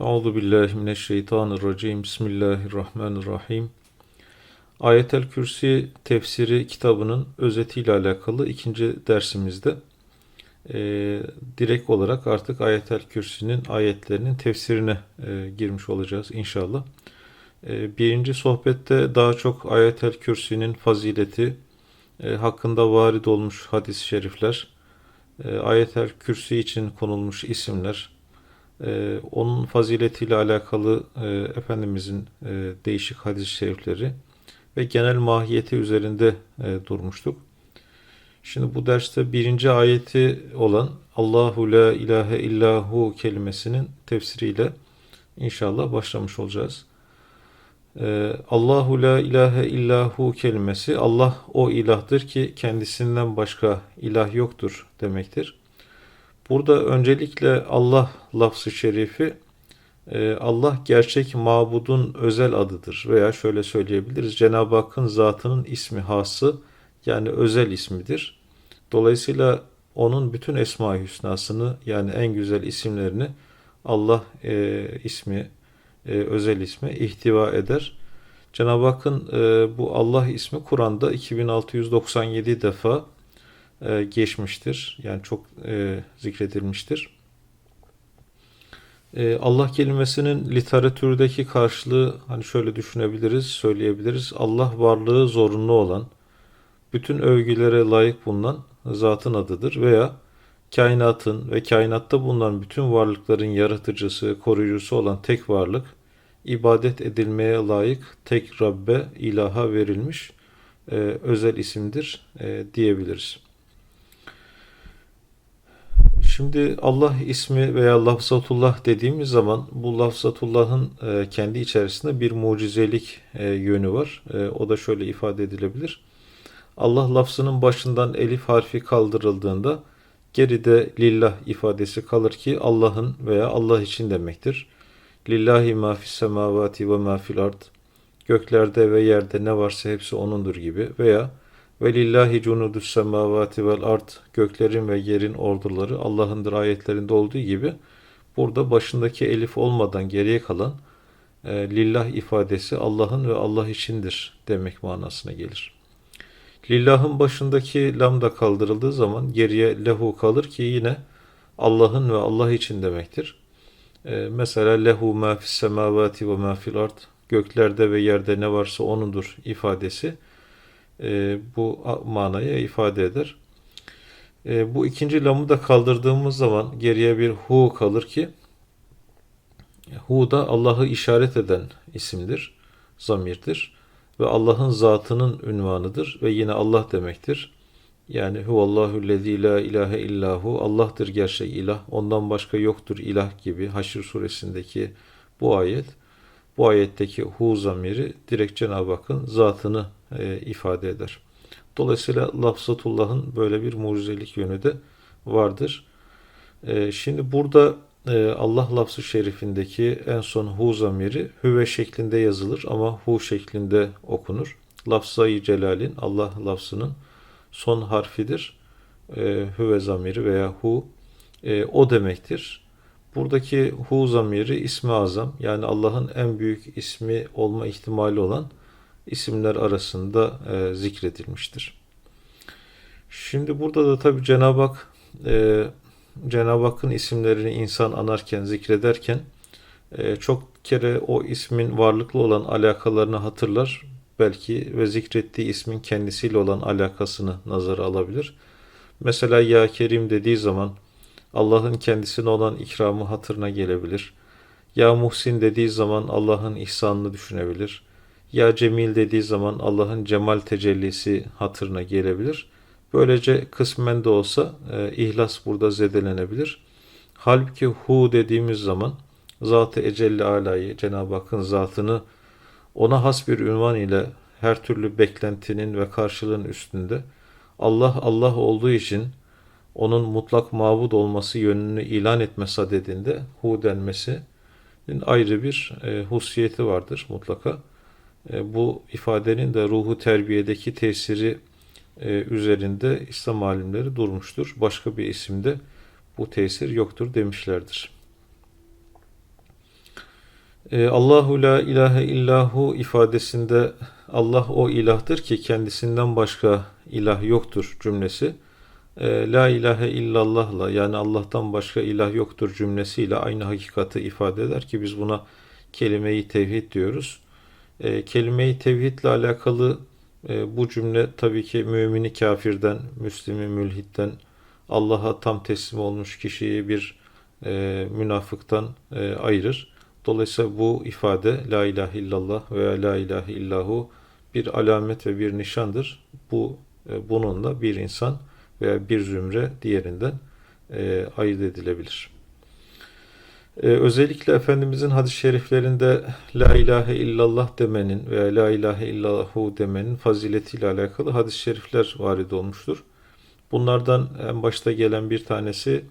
Euzu billahi mineşşeytanirracim. Bismillahirrahmanirrahim. Ayetel Kürsi tefsiri kitabının özetiyle alakalı ikinci dersimizde e, direkt olarak artık Ayetel Kürsi'nin ayetlerinin tefsirine e, girmiş olacağız inşallah. E, birinci sohbette daha çok Ayetel Kürsi'nin fazileti e, hakkında varid olmuş hadis-i şerifler, e, Ayetel Kürsi için konulmuş isimler, ee, onun faziletiyle alakalı e, Efendimizin e, değişik hadis-i şerifleri ve genel mahiyeti üzerinde e, durmuştuk. Şimdi bu derste birinci ayeti olan Allahu la ilahe illahu kelimesinin tefsiriyle inşallah başlamış olacağız. Ee, Allahu la ilahe illahu kelimesi Allah o ilahdır ki kendisinden başka ilah yoktur demektir. Burada öncelikle Allah lafzı şerifi e, Allah gerçek mabudun özel adıdır veya şöyle söyleyebiliriz Cenab-ı Hakk'ın zatının ismi hası yani özel ismidir. Dolayısıyla onun bütün Esma-i Hüsnasını yani en güzel isimlerini Allah e, ismi, e, özel ismi ihtiva eder. Cenab-ı Hakk'ın e, bu Allah ismi Kur'an'da 2697 defa e, geçmiştir. Yani çok e, zikredilmiştir. E, Allah kelimesinin literatürdeki karşılığı hani şöyle düşünebiliriz, söyleyebiliriz. Allah varlığı zorunlu olan, bütün övgülere layık bulunan zatın adıdır veya kainatın ve kainatta bulunan bütün varlıkların yaratıcısı, koruyucusu olan tek varlık, ibadet edilmeye layık tek Rabbe, ilaha verilmiş e, özel isimdir e, diyebiliriz. Şimdi Allah ismi veya lafzatullah dediğimiz zaman bu lafzatullahın e, kendi içerisinde bir mucizelik e, yönü var. E, o da şöyle ifade edilebilir. Allah lafzının başından elif harfi kaldırıldığında geride lillah ifadesi kalır ki Allah'ın veya Allah için demektir. Lillahi ma fis semavati ve ma fil ard. Göklerde ve yerde ne varsa hepsi onundur gibi veya ve lillahi cunudus semavati vel ard göklerin ve yerin orduları Allah'ındır ayetlerinde olduğu gibi burada başındaki elif olmadan geriye kalan e, lillah ifadesi Allah'ın ve Allah içindir demek manasına gelir. Lillah'ın başındaki lam da kaldırıldığı zaman geriye lehu kalır ki yine Allah'ın ve Allah için demektir. E, mesela lehu ma fis semavati ve ma fil ard göklerde ve yerde ne varsa onundur ifadesi e, bu manaya ifade eder. E, bu ikinci lamı da kaldırdığımız zaman geriye bir hu kalır ki hu da Allah'ı işaret eden isimdir, zamirdir ve Allah'ın zatının ünvanıdır ve yine Allah demektir. Yani huvallahu lezi la ilahe illahu Allah'tır gerçek ilah. Ondan başka yoktur ilah gibi Haşr suresindeki bu ayet. Bu ayetteki hu zamiri direkt Cenab-ı Hakk'ın zatını e, ifade eder. Dolayısıyla lafzatullah'ın böyle bir mucizelik yönü de vardır. E, şimdi burada e, Allah lafzı şerifindeki en son hu zamiri hüve şeklinde yazılır ama hu şeklinde okunur. Lafzayı celalin Allah lafzının son harfidir. E, hüve zamiri veya hu e, o demektir. Buradaki hu zamiri ismi azam yani Allah'ın en büyük ismi olma ihtimali olan isimler arasında e, zikredilmiştir. Şimdi burada da tabi Cenab-ı Hak e, Cenab-ı Hakk'ın isimlerini insan anarken, zikrederken e, çok kere o ismin varlıklı olan alakalarını hatırlar. Belki ve zikrettiği ismin kendisiyle olan alakasını nazara alabilir. Mesela Ya Kerim dediği zaman Allah'ın kendisine olan ikramı hatırına gelebilir. Ya Muhsin dediği zaman Allah'ın ihsanını düşünebilir. Ya Cemil dediği zaman Allah'ın cemal tecellisi hatırına gelebilir. Böylece kısmen de olsa e, ihlas burada zedelenebilir. Halbuki hu dediğimiz zaman Zat-ı Ecelli Ala'yı, Cenab-ı Hakk'ın zatını ona has bir ünvan ile her türlü beklentinin ve karşılığın üstünde Allah Allah olduğu için onun mutlak mabud olması yönünü ilan etme sadedinde hu denmesi ayrı bir e, husiyeti vardır mutlaka. E, bu ifadenin de ruhu terbiyedeki tesiri e, üzerinde İslam alimleri durmuştur. Başka bir isimde bu tesir yoktur demişlerdir. E, Allahu la ilahe illahu ifadesinde Allah o ilahtır ki kendisinden başka ilah yoktur cümlesi. La ilahe illallahla yani Allah'tan başka ilah yoktur cümlesiyle aynı hakikati ifade eder ki biz buna kelime-i tevhid diyoruz. E, kelime-i tevhidle alakalı e, bu cümle tabii ki mümini kafirden, Müslimi mülhitten, Allah'a tam teslim olmuş kişiyi bir e, münafıktan e, ayırır. Dolayısıyla bu ifade La ilahe illallah veya La ilahe illahu bir alamet ve bir nişandır. Bu e, bununla bir insan veya bir zümre diğerinden e, ayırt edilebilir. E, özellikle Efendimizin hadis-i şeriflerinde La ilahe illallah demenin veya La ilahe illahu demenin faziletiyle alakalı hadis-i şerifler varid olmuştur. Bunlardan en başta gelen bir tanesi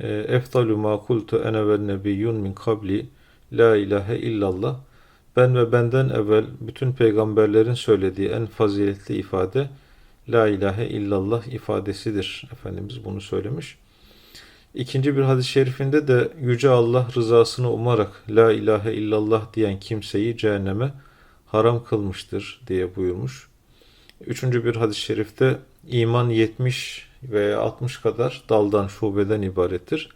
e, Eftalu ma kultu ene ve nebiyyun min kabli La ilahe illallah ben ve benden evvel bütün peygamberlerin söylediği en faziletli ifade La ilahe illallah ifadesidir. Efendimiz bunu söylemiş. İkinci bir hadis-i şerifinde de Yüce Allah rızasını umarak La ilahe illallah diyen kimseyi cehenneme haram kılmıştır diye buyurmuş. Üçüncü bir hadis-i şerifte iman 70 veya 60 kadar daldan, şubeden ibarettir.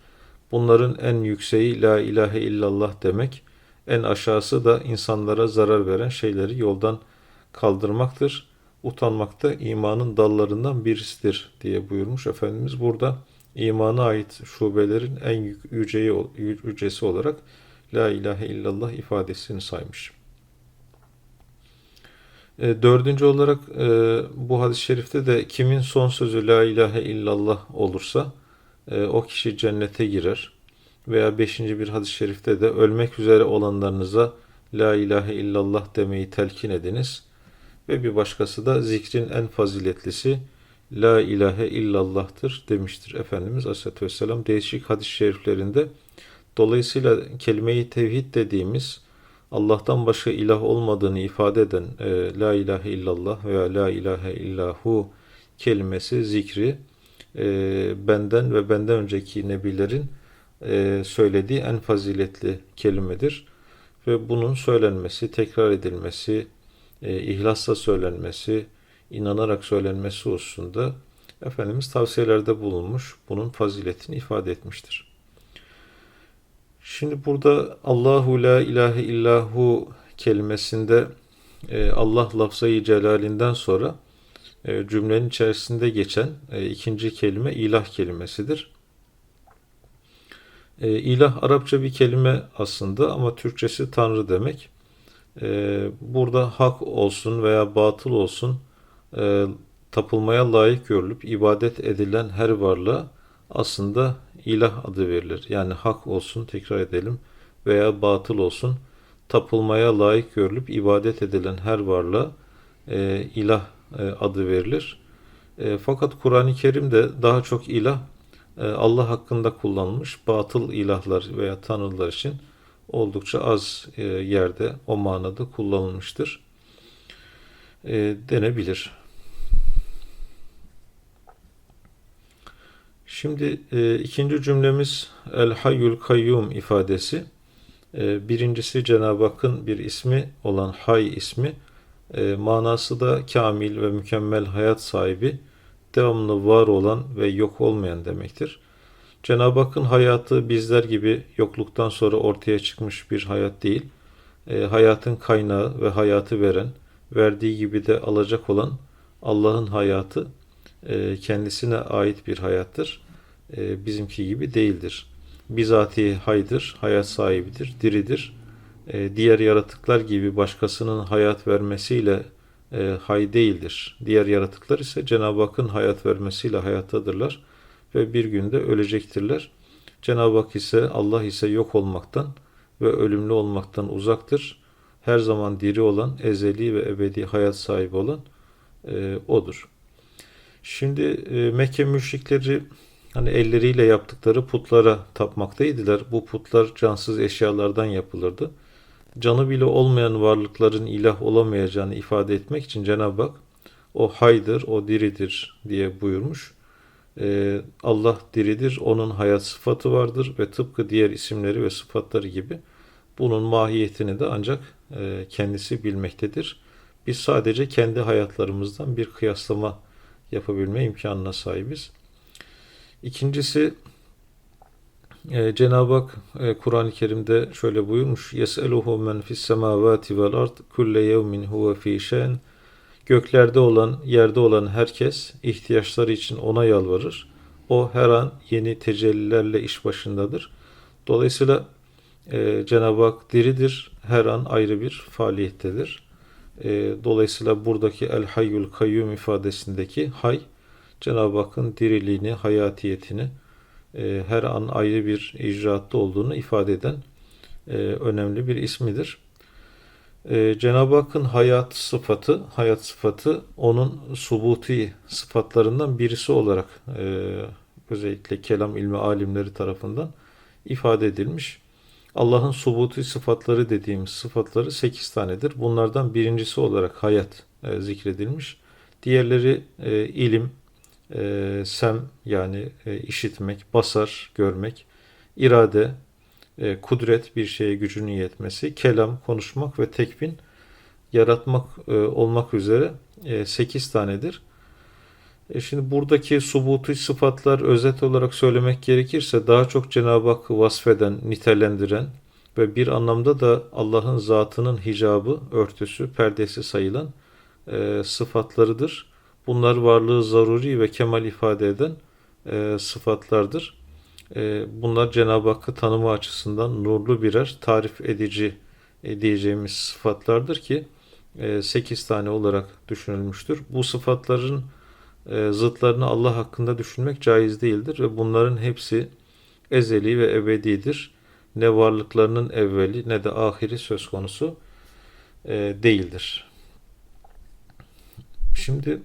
Bunların en yükseği La ilahe illallah demek, en aşağısı da insanlara zarar veren şeyleri yoldan kaldırmaktır. Utanmak da imanın dallarından birisidir diye buyurmuş Efendimiz. Burada imana ait şubelerin en yüceyi, yücesi olarak La ilahe illallah ifadesini saymış. E, dördüncü olarak e, bu hadis-i şerifte de kimin son sözü La ilahe illallah olursa e, o kişi cennete girer. Veya beşinci bir hadis-i şerifte de ölmek üzere olanlarınıza La ilahe illallah demeyi telkin ediniz. Ve bir başkası da zikrin en faziletlisi La ilahe illallah'tır demiştir Efendimiz Aleyhisselatü Vesselam değişik hadis-i şeriflerinde. Dolayısıyla kelime-i tevhid dediğimiz Allah'tan başka ilah olmadığını ifade eden e, La ilahe illallah veya La ilahe illahu kelimesi, zikri e, benden ve benden önceki nebilerin e, söylediği en faziletli kelimedir. Ve bunun söylenmesi, tekrar edilmesi, e, ihlasla söylenmesi, inanarak söylenmesi hususunda Efendimiz tavsiyelerde bulunmuş, bunun faziletini ifade etmiştir. Şimdi burada Allahu la ilahe illahu kelimesinde e, Allah lafzayı celalinden sonra e, cümlenin içerisinde geçen e, ikinci kelime ilah kelimesidir. İlah Arapça bir kelime aslında ama Türkçesi Tanrı demek. Burada hak olsun veya batıl olsun tapılmaya layık görülüp ibadet edilen her varlığa aslında ilah adı verilir. Yani hak olsun tekrar edelim veya batıl olsun tapılmaya layık görülüp ibadet edilen her varlığa e, ilah e, adı verilir. E, fakat Kur'an-ı Kerim'de daha çok ilah e, Allah hakkında kullanılmış batıl ilahlar veya tanrılar için oldukça az e, yerde o manada kullanılmıştır e, denebilir. Şimdi e, ikinci cümlemiz El Hayyul Kayyum ifadesi. E, birincisi Cenab-ı Hakk'ın bir ismi olan Hay ismi. E, manası da kamil ve mükemmel hayat sahibi, devamlı var olan ve yok olmayan demektir. Cenab-ı Hakk'ın hayatı bizler gibi yokluktan sonra ortaya çıkmış bir hayat değil. E, hayatın kaynağı ve hayatı veren, verdiği gibi de alacak olan Allah'ın hayatı kendisine ait bir hayattır. E, bizimki gibi değildir. Bizatihi haydır, hayat sahibidir, diridir. E, diğer yaratıklar gibi başkasının hayat vermesiyle hay değildir. Diğer yaratıklar ise Cenab-ı Hakk'ın hayat vermesiyle hayattadırlar ve bir günde ölecektirler. Cenab-ı Hak ise Allah ise yok olmaktan ve ölümlü olmaktan uzaktır. Her zaman diri olan, ezeli ve ebedi hayat sahibi olan e, O'dur. Şimdi e, Mekke müşrikleri hani elleriyle yaptıkları putlara tapmaktaydılar. Bu putlar cansız eşyalardan yapılırdı. Canı bile olmayan varlıkların ilah olamayacağını ifade etmek için Cenab-ı Hak o haydır, o diridir diye buyurmuş. Ee, Allah diridir, onun hayat sıfatı vardır ve tıpkı diğer isimleri ve sıfatları gibi Bunun mahiyetini de ancak e, kendisi bilmektedir. Biz sadece kendi hayatlarımızdan bir kıyaslama yapabilme imkanına sahibiz. İkincisi e, Cenab-ı Hak e, Kur'an-ı Kerim'de şöyle buyurmuş. Yes'eluhu men fis semavati vel ard kulle yevmin huve fi şen. Göklerde olan, yerde olan herkes ihtiyaçları için ona yalvarır. O her an yeni tecellilerle iş başındadır. Dolayısıyla e, Cenab-ı Hak diridir, her an ayrı bir faaliyettedir. E, dolayısıyla buradaki El Hayyul Kayyum ifadesindeki hay, Cenab-ı Hakk'ın diriliğini, hayatiyetini, e, her an ayrı bir icraatta olduğunu ifade eden e, önemli bir ismidir. E, Cenab-ı Hakk'ın hayat sıfatı, hayat sıfatı onun subuti sıfatlarından birisi olarak e, özellikle kelam ilmi alimleri tarafından ifade edilmiş. Allah'ın subuti sıfatları dediğimiz sıfatları 8 tanedir. Bunlardan birincisi olarak hayat e, zikredilmiş. Diğerleri e, ilim, e, sem yani e, işitmek, basar, görmek, irade, e, kudret bir şeye gücünün yetmesi, kelam, konuşmak ve tekvin yaratmak e, olmak üzere e, 8 tanedir. E şimdi buradaki subutu sıfatlar özet olarak söylemek gerekirse daha çok Cenab-ı Hakk'ı vasfeden, nitelendiren ve bir anlamda da Allah'ın zatının hicabı, örtüsü, perdesi sayılan e, sıfatlarıdır. Bunlar varlığı zaruri ve kemal ifade eden e, sıfatlardır. E, bunlar Cenab-ı Hakk'ı tanımı açısından nurlu birer tarif edici e, diyeceğimiz sıfatlardır ki e, 8 tane olarak düşünülmüştür. Bu sıfatların zıtlarını Allah hakkında düşünmek caiz değildir ve bunların hepsi ezeli ve ebedidir. Ne varlıklarının evveli ne de ahiri söz konusu e, değildir. Şimdi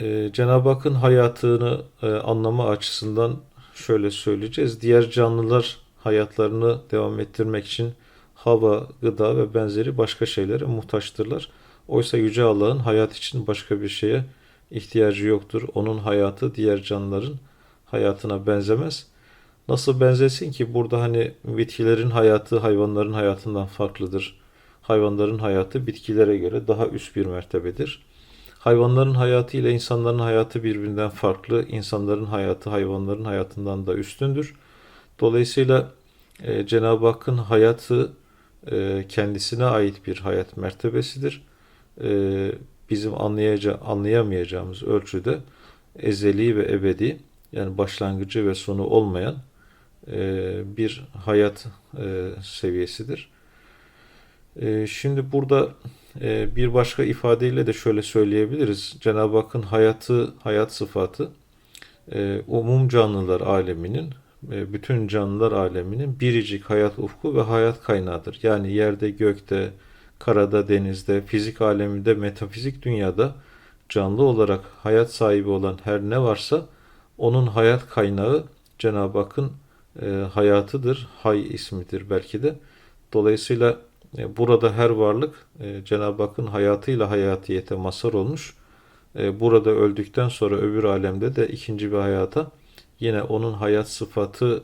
e, Cenab-ı Hakk'ın hayatını e, anlama açısından şöyle söyleyeceğiz. Diğer canlılar hayatlarını devam ettirmek için hava, gıda ve benzeri başka şeylere muhtaçtırlar. Oysa Yüce Allah'ın hayat için başka bir şeye ihtiyacı yoktur. Onun hayatı diğer canlıların hayatına benzemez. Nasıl benzesin ki burada hani bitkilerin hayatı hayvanların hayatından farklıdır. Hayvanların hayatı bitkilere göre daha üst bir mertebedir. Hayvanların hayatı ile insanların hayatı birbirinden farklı. İnsanların hayatı hayvanların hayatından da üstündür. Dolayısıyla e, Cenab-ı Hakk'ın hayatı e, kendisine ait bir hayat mertebesidir. E, bizim anlayaca anlayamayacağımız ölçüde ezeli ve ebedi yani başlangıcı ve sonu olmayan e, bir hayat e, seviyesidir. E, şimdi burada bir başka ifadeyle de şöyle söyleyebiliriz. Cenab-ı Hakk'ın hayatı, hayat sıfatı umum canlılar aleminin, bütün canlılar aleminin biricik hayat ufku ve hayat kaynağıdır. Yani yerde, gökte, karada, denizde, fizik aleminde, metafizik dünyada canlı olarak hayat sahibi olan her ne varsa onun hayat kaynağı Cenab-ı Hakk'ın e, hayatıdır, hay ismidir belki de. Dolayısıyla e, burada her varlık e, Cenab-ı Hakk'ın hayatıyla hayatiyete mazhar olmuş. E, burada öldükten sonra öbür alemde de ikinci bir hayata yine onun hayat sıfatı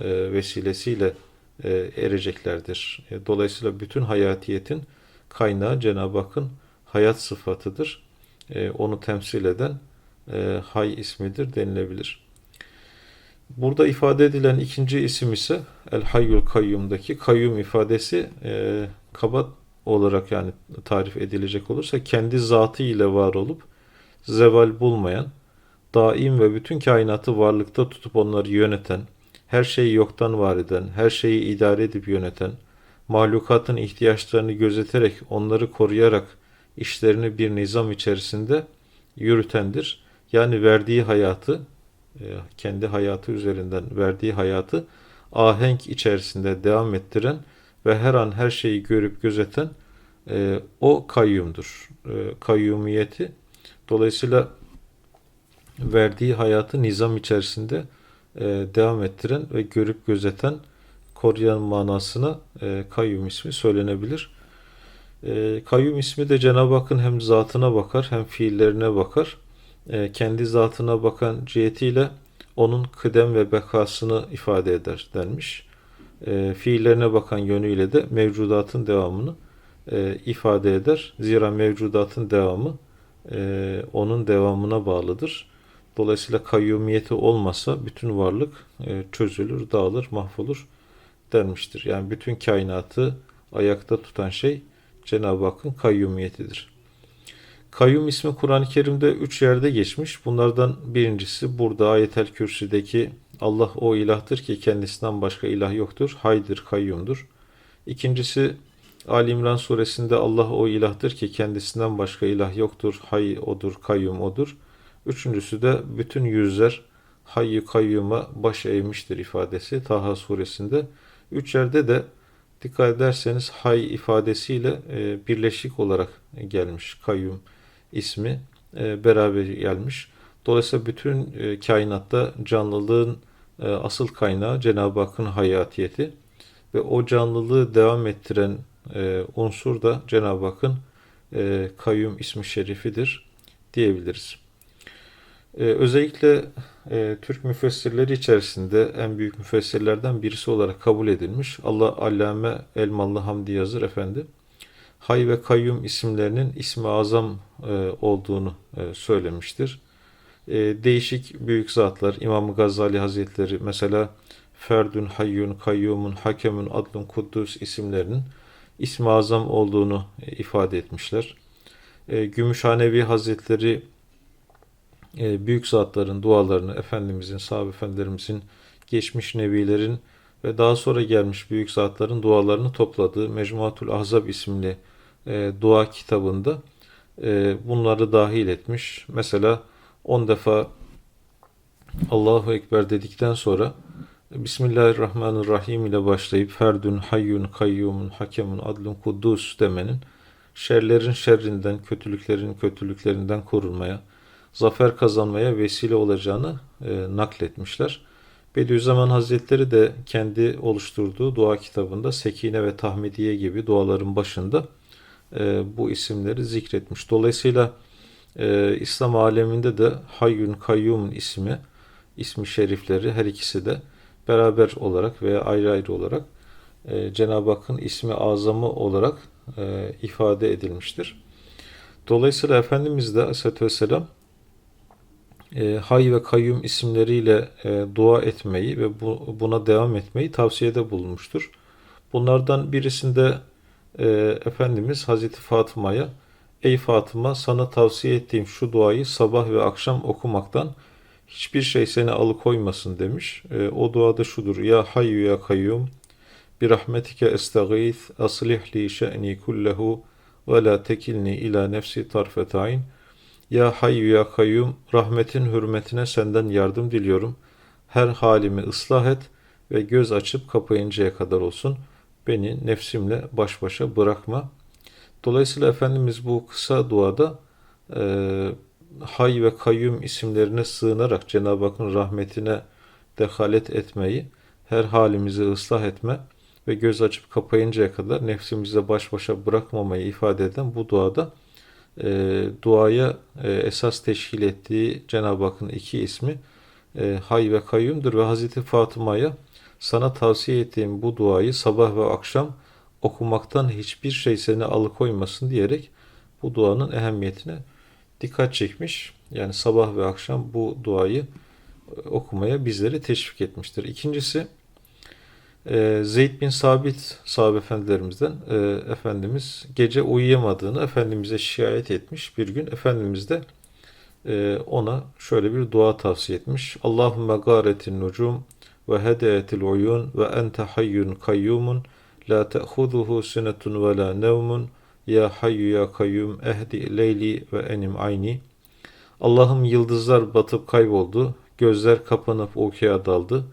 e, vesilesiyle ereceklerdir. E, dolayısıyla bütün hayatiyetin kaynağı Cenab-ı Hakk'ın hayat sıfatıdır. E, onu temsil eden e, hay ismidir denilebilir. Burada ifade edilen ikinci isim ise El Hayyul Kayyum'daki kayyum ifadesi e, kaba olarak yani tarif edilecek olursa kendi zatı ile var olup zeval bulmayan, daim ve bütün kainatı varlıkta tutup onları yöneten, her şeyi yoktan var eden, her şeyi idare edip yöneten, mahlukatın ihtiyaçlarını gözeterek, onları koruyarak işlerini bir nizam içerisinde yürütendir. Yani verdiği hayatı, e, kendi hayatı üzerinden verdiği hayatı ahenk içerisinde devam ettiren ve her an her şeyi görüp gözeten e, o kayyumdur. E, kayyumiyeti dolayısıyla verdiği hayatı nizam içerisinde devam ettiren ve görüp gözeten koruyan manasına e, kayyum ismi söylenebilir. E, kayyum ismi de Cenab-ı Hakk'ın hem zatına bakar hem fiillerine bakar. E, kendi zatına bakan cihetiyle onun kıdem ve bekasını ifade eder denmiş. e, fiillerine bakan yönüyle de mevcudatın devamını e, ifade eder. Zira mevcudatın devamı e, onun devamına bağlıdır. Dolayısıyla kayyumiyeti olmasa bütün varlık e, çözülür, dağılır, mahvolur denmiştir. Yani bütün kainatı ayakta tutan şey Cenab-ı Hakk'ın kayyumiyetidir. Kayyum ismi Kur'an-ı Kerim'de üç yerde geçmiş. Bunlardan birincisi burada ayetel kürsüdeki Allah o ilahtır ki kendisinden başka ilah yoktur. Haydır, kayyumdur. İkincisi Ali İmran suresinde Allah o ilahtır ki kendisinden başka ilah yoktur. Hay odur, kayyum odur. Üçüncüsü de bütün yüzler hayy kayyuma baş eğmiştir ifadesi Taha suresinde. Üç yerde de dikkat ederseniz hay ifadesiyle e, birleşik olarak gelmiş kayyum ismi e, beraber gelmiş. Dolayısıyla bütün e, kainatta canlılığın e, asıl kaynağı Cenab-ı Hakk'ın hayatiyeti ve o canlılığı devam ettiren e, unsur da Cenab-ı Hakk'ın e, kayyum ismi şerifidir diyebiliriz. E, özellikle e, Türk müfessirleri içerisinde en büyük müfessirlerden birisi olarak kabul edilmiş. Allah Allame Elmalı Hamdi Yazır Efendi Hay ve Kayyum isimlerinin ismi azam e, olduğunu e, söylemiştir. E, değişik büyük zatlar İmam Gazali Hazretleri mesela Ferdün, Hayyun, Kayyumun, Hakemun, Adlun, Kuddus isimlerinin ismi azam olduğunu e, ifade etmişler. E, Gümüşhanevi Hazretleri e, büyük zatların dualarını Efendimizin, sahabe efendilerimizin, geçmiş nebilerin ve daha sonra gelmiş büyük zatların dualarını topladığı Mecmuatul Ahzab isimli e, dua kitabında e, bunları dahil etmiş. Mesela 10 defa Allahu Ekber dedikten sonra Bismillahirrahmanirrahim ile başlayıp Ferdün, Hayyun, Kayyumun, Hakemun, Adlun, Kuddus demenin şerlerin şerrinden, kötülüklerin kötülüklerinden korunmaya, zafer kazanmaya vesile olacağını e, nakletmişler. Bediüzzaman Hazretleri de kendi oluşturduğu dua kitabında Sekine ve Tahmidiye gibi duaların başında e, bu isimleri zikretmiş. Dolayısıyla e, İslam aleminde de Hayyun Kayyum'un ismi, ismi şerifleri her ikisi de beraber olarak veya ayrı ayrı olarak e, Cenab-ı Hakk'ın ismi azamı olarak e, ifade edilmiştir. Dolayısıyla Efendimiz de Aleyhisselatü Vesselam e, Hay ve Kayyum isimleriyle e, dua etmeyi ve bu, buna devam etmeyi tavsiyede bulunmuştur. Bunlardan birisinde e, Efendimiz Hazreti Fatıma'ya Ey Fatıma sana tavsiye ettiğim şu duayı sabah ve akşam okumaktan hiçbir şey seni alıkoymasın demiş. E, o duada şudur. Ya hayyu ya kayyum bir rahmetike estağith aslih li şe'ni kullehu ve la tekilni ila nefsi tarfet ayn. Ya hayyu ya kayyum rahmetin hürmetine senden yardım diliyorum. Her halimi ıslah et ve göz açıp kapayıncaya kadar olsun. Beni nefsimle baş başa bırakma. Dolayısıyla Efendimiz bu kısa duada e, Hay ve Kayyum isimlerine sığınarak Cenab-ı Hakk'ın rahmetine dehalet etmeyi, her halimizi ıslah etme ve göz açıp kapayıncaya kadar nefsimize baş başa bırakmamayı ifade eden bu duada e, duaya e, esas teşkil ettiği Cenab-ı Hakk'ın iki ismi e, Hay ve Kayyum'dur ve Hazreti Fatıma'ya sana tavsiye ettiğim bu duayı sabah ve akşam okumaktan hiçbir şey seni alıkoymasın diyerek bu duanın ehemmiyetine dikkat çekmiş. Yani sabah ve akşam bu duayı e, okumaya bizleri teşvik etmiştir. İkincisi e, Zeyd bin Sabit sahabe efendilerimizden e, Efendimiz gece uyuyamadığını Efendimiz'e şikayet etmiş. Bir gün Efendimiz de ona şöyle bir dua tavsiye etmiş. Allahümme garetin nucum ve hedeyetil uyun ve ente hayyun kayyumun la te'huduhu sinetun ve la nevmun ya hayyu ya kayyum ehdi leyli ve enim ayni. Allah'ım yıldızlar batıp kayboldu, gözler kapanıp uykuya daldı.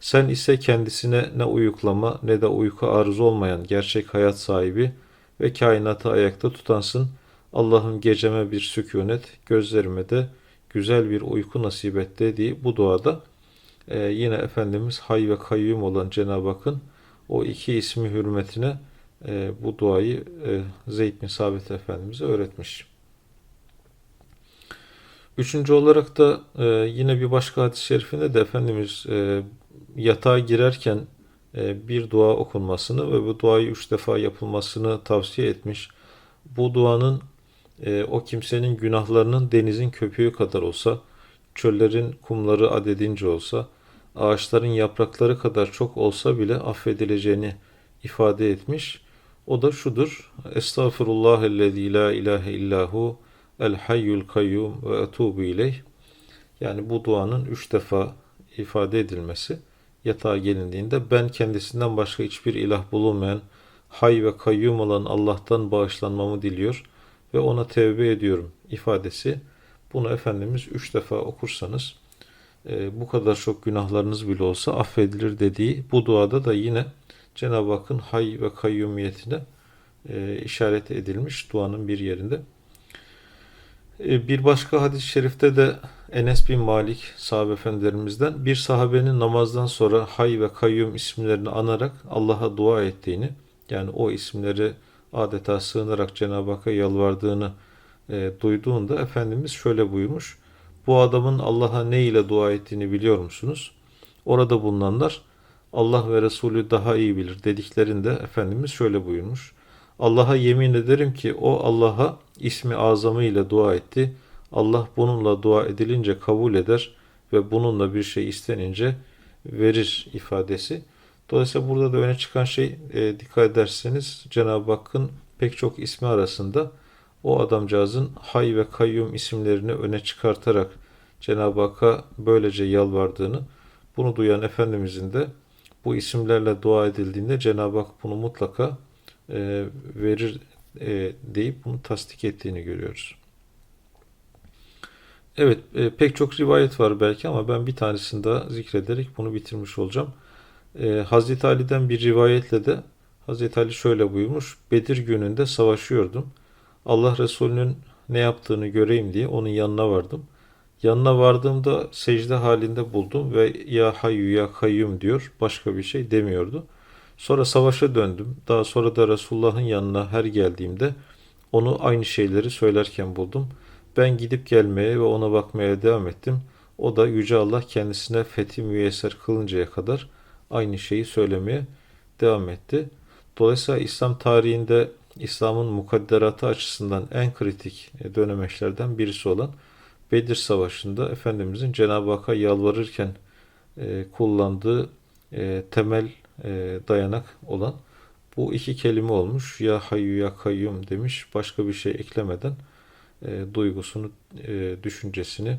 Sen ise kendisine ne uyuklama ne de uyku arzu olmayan gerçek hayat sahibi ve kainatı ayakta tutansın. Allah'ım geceme bir sükunet, gözlerime de güzel bir uyku nasip et dediği bu duada e, yine Efendimiz Hay ve Kayyum olan Cenab-ı Hakk'ın o iki ismi hürmetine e, bu duayı e, Zeyd bin Sabit Efendimiz'e öğretmiş. Üçüncü olarak da e, yine bir başka hadis-i şerifinde de Efendimiz e, yatağa girerken e, bir dua okunmasını ve bu duayı üç defa yapılmasını tavsiye etmiş. Bu duanın e, o kimsenin günahlarının denizin köpüğü kadar olsa, çöllerin kumları adedince olsa, ağaçların yaprakları kadar çok olsa bile affedileceğini ifade etmiş. O da şudur. Estağfirullahellezî la ilahe illahu el hayyul kayyum ve etubu ileyh. Yani bu duanın üç defa ifade edilmesi yatağa gelindiğinde ben kendisinden başka hiçbir ilah bulunmayan hay ve kayyum olan Allah'tan bağışlanmamı diliyor ve ona tevbe ediyorum ifadesi. Bunu Efendimiz üç defa okursanız e, bu kadar çok günahlarınız bile olsa affedilir dediği bu duada da yine Cenab-ı Hakk'ın hay ve kayyumiyetine e, işaret edilmiş duanın bir yerinde. E, bir başka hadis-i şerifte de Enes bin Malik sahabe efendilerimizden bir sahabenin namazdan sonra hay ve kayyum isimlerini anarak Allah'a dua ettiğini yani o isimleri adeta sığınarak Cenab-ı Hakk'a yalvardığını e, duyduğunda Efendimiz şöyle buyurmuş. Bu adamın Allah'a ne ile dua ettiğini biliyor musunuz? Orada bulunanlar Allah ve Resulü daha iyi bilir dediklerinde Efendimiz şöyle buyurmuş. Allah'a yemin ederim ki o Allah'a ismi azamı ile dua etti. Allah bununla dua edilince kabul eder ve bununla bir şey istenince verir ifadesi. Dolayısıyla burada da öne çıkan şey e, dikkat ederseniz Cenab-ı Hakk'ın pek çok ismi arasında o adamcağızın Hay ve Kayyum isimlerini öne çıkartarak Cenab-ı Hakk'a böylece yalvardığını, bunu duyan Efendimizin de bu isimlerle dua edildiğinde Cenab-ı Hak bunu mutlaka e, verir e, deyip bunu tasdik ettiğini görüyoruz. Evet, e, pek çok rivayet var belki ama ben bir tanesini daha zikrederek bunu bitirmiş olacağım. E, Hazreti Ali'den bir rivayetle de Hazreti Ali şöyle buyurmuş. Bedir gününde savaşıyordum. Allah Resulü'nün ne yaptığını göreyim diye onun yanına vardım. Yanına vardığımda secde halinde buldum ve ya hayyu ya kayyum diyor. Başka bir şey demiyordu. Sonra savaşa döndüm. Daha sonra da Resulullah'ın yanına her geldiğimde onu aynı şeyleri söylerken buldum. Ben gidip gelmeye ve ona bakmaya devam ettim. O da Yüce Allah kendisine fethi müyesser kılıncaya kadar aynı şeyi söylemeye devam etti. Dolayısıyla İslam tarihinde İslam'ın mukadderatı açısından en kritik dönemeçlerden birisi olan Bedir Savaşı'nda Efendimizin Cenab-ı Hakk'a yalvarırken e, kullandığı e, temel e, dayanak olan bu iki kelime olmuş. Ya hayyu ya kayyum demiş. Başka bir şey eklemeden e, duygusunu, e, düşüncesini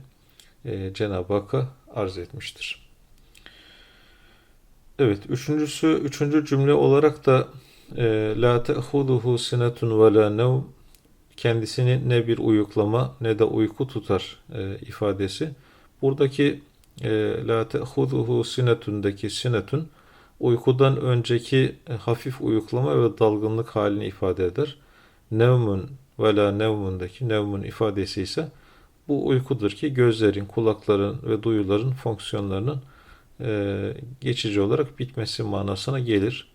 e, Cenab-ı Hakk'a arz etmiştir. Evet, üçüncüsü, üçüncü cümle olarak da e, La te'huduhu sinetun ve la nevm kendisini ne bir uyuklama ne de uyku tutar e, ifadesi. Buradaki e, La te'huduhu sinetundaki sinetun uykudan önceki e, hafif uyuklama ve dalgınlık halini ifade eder. Nevmun ve la nevmundaki nevmun ifadesi ise bu uykudur ki gözlerin, kulakların ve duyuların fonksiyonlarının e, geçici olarak bitmesi manasına gelir.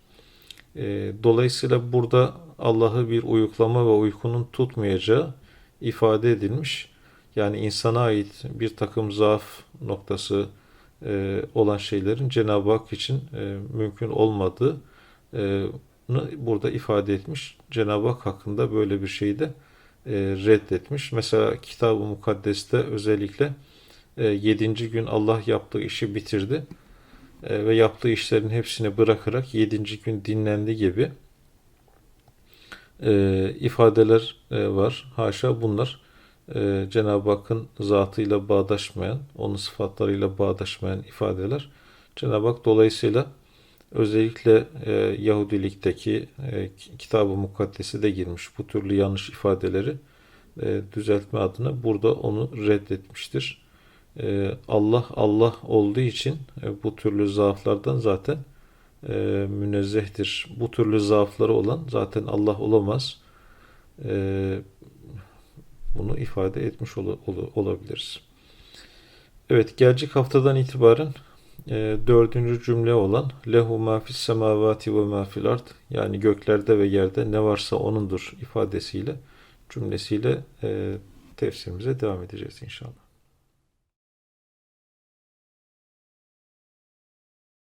E, dolayısıyla burada Allah'ı bir uyuklama ve uykunun tutmayacağı ifade edilmiş. Yani insana ait bir takım zaaf noktası e, olan şeylerin Cenab-ı Hak için e, mümkün olmadığı e, burada ifade etmiş. Cenab-ı Hak hakkında böyle bir şeyi de e, reddetmiş. Mesela Kitab-ı Mukaddes'te özellikle e, 7. gün Allah yaptığı işi bitirdi e, ve yaptığı işlerin hepsini bırakarak 7. gün dinlendi gibi e, ifadeler e, var. Haşa bunlar e, Cenab-ı Hakk'ın zatıyla bağdaşmayan, onun sıfatlarıyla bağdaşmayan ifadeler. Cenab-ı Hak dolayısıyla özellikle e, Yahudilikteki e, kitab-ı mukaddesi de girmiş. Bu türlü yanlış ifadeleri e, düzeltme adına burada onu reddetmiştir. E, Allah Allah olduğu için e, bu türlü zaaflardan zaten e, münezzehtir. Bu türlü zaafları olan zaten Allah olamaz. E, bunu ifade etmiş ol, ol, olabiliriz. Evet gelecek haftadan itibaren e, dördüncü cümle olan lehu ma fis semavati ve ma fil yani göklerde ve yerde ne varsa onundur ifadesiyle cümlesiyle e, tefsirimize devam edeceğiz inşallah.